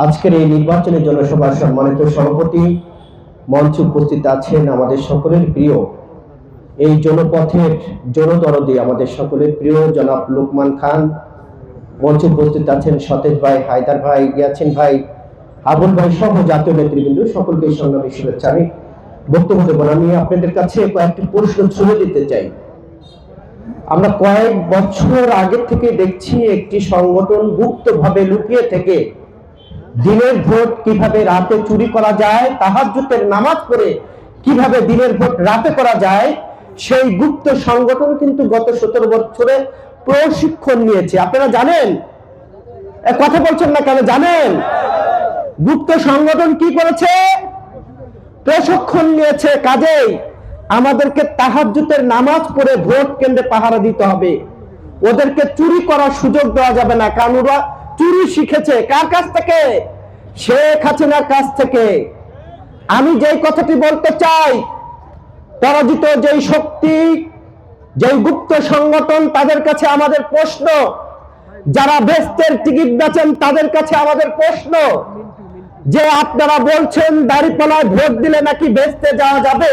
আজকের এই নির্বাচনী জনসভার সম্মানিত সভাপতি মঞ্চে উপস্থিত আছেন আমাদের সকলের প্রিয়। এই জনপথের জনদরদি আমাদের সকলের প্রিয় জনাব লোকমান খান। মঞ্চে উপস্থিত আছেন সতেজ ভাই, হায়দার ভাই, গিয়াছেন ভাই আবুল ভাই সহ জাতীয় নেতৃবৃন্দ, সকলকে সংগ্রামী শুভেচ্ছা। আমি বক্তব্য দেব আমি আপনাদের কাছে কয়েকটি প্রশ্ন ছুড়ে দিতে চাই। আমরা কয়েক বছর আগে থেকে দেখছি একটি সংগঠন গুপ্তভাবে লুকিয়ে থেকে দিনের ভোট কীভাবে রাতে চুরি করা যায়, তাহাজ্জুদের নামাজ পড়ে কীভাবে দিনের ভোট রাতে করা যায়, সেই গুপ্ত সংগঠন কিন্তু গত সতেরো বছরে প্রশিক্ষণ নিয়েছে। আপনারা জানেন? কথা বলছেন না কেন? জানেন? গুপ্ত সংগঠন কি করেছে? প্রশিক্ষণ নিয়েছে কাজেই। আমাদেরকে তাহাজ্জুদের নামাজ পড়ে ভোট কেন্দ্রে পাহারা দিতে হবে। ওদেরকে চুরি করার সুযোগ দেওয়া যাবে না। কারণ ওরা চুরি শিখেছে। কার কাছ থেকে? শেখ হাসিনার কাছ থেকে। আমি যেই কথাটি বলতে চাই, পরাজিত যেই শক্তি, যেই গুপ্ত সংগঠন, তাদের কাছে আমাদের প্রশ্ন। যারা বেস্তের টিকিট বেচেন, তাদের কাছে আমাদের প্রশ্ন। যে আপনারা বলছেন, দাড়িপালায় ভোট দিলে নাকি বেচতে যাওয়া যাবে?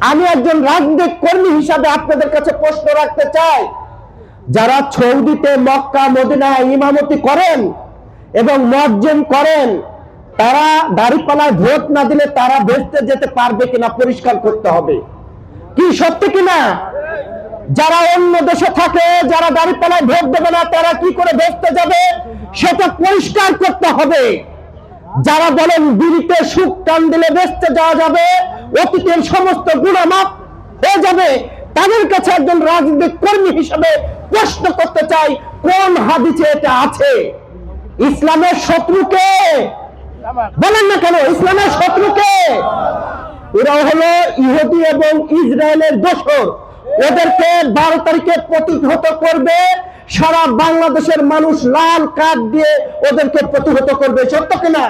আমি একজন রাজনৈতিক কর্মী হিসাবে আপনাদের কাছে প্রশ্ন রাখতে চাই যারা সৌদিতে মক্কা, মদিনায় ইমামতি করেন এবং মসজিদ করেন, তারা দাড়িপালায় ভোট না দিলে তারা বেচতে যেতে পারবে কিনা পরিষ্কার করতে হবে। কি সত্যি কিনা? যারা অন্য দেশে থাকে, যারা দাড়িপালায় ভোট দেবে না, তারা কি করে বেচতে যাবে? সেটা পরিষ্কার করতে হবে। যারা বলেন বিড়িতে সুখ টান দিলে বেচতে যাওয়া যাবে, অতীতের সমস্ত গুণামাপ হয়ে যাবে তাদের কাছে একজন রাজনৈতিক কর্মী হিসেবে প্রশ্ন করতে চাই, কোন হাদিসে এটা আছে? ইসলামের শত্রুকে? বলেন না কেন, ইসলামের শত্রুকে? এরা হলো ইহুদি এবং ইসরায়েলের দোষর। ওদেরকে বারো তারিখে প্রতিহত করবে, সারা বাংলাদেশের মানুষ লাল কার্ড দিয়ে ওদেরকে প্রতিহত করবে। সত্য কিনা?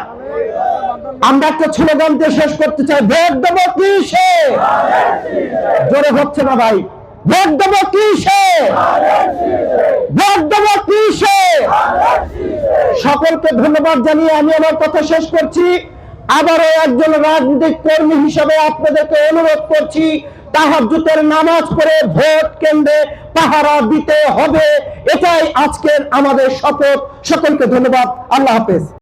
আমরা একটা স্লোগান দিয়ে শেষ করতে চাই। ভোট দেবো কিসে? জোরে হচ্ছে না ভাই। ভোট দেবো কিসে? ভোট দেবো কিসে? সকলকে ধন্যবাদ জানিয়ে আমি আমার কথা শেষ করছি। আবারও একজন রাজনৈতিক কর্মী হিসাবে আপনাদেরকে অনুরোধ করছি, তাহাজ্জুদের নামাজ পড়ে ভোট কেন্দ্রে পাহারা দিতে হবে। এটাই আজকের আমাদের শপথ। সকলকে ধন্যবাদ। আল্লাহ হাফেজ।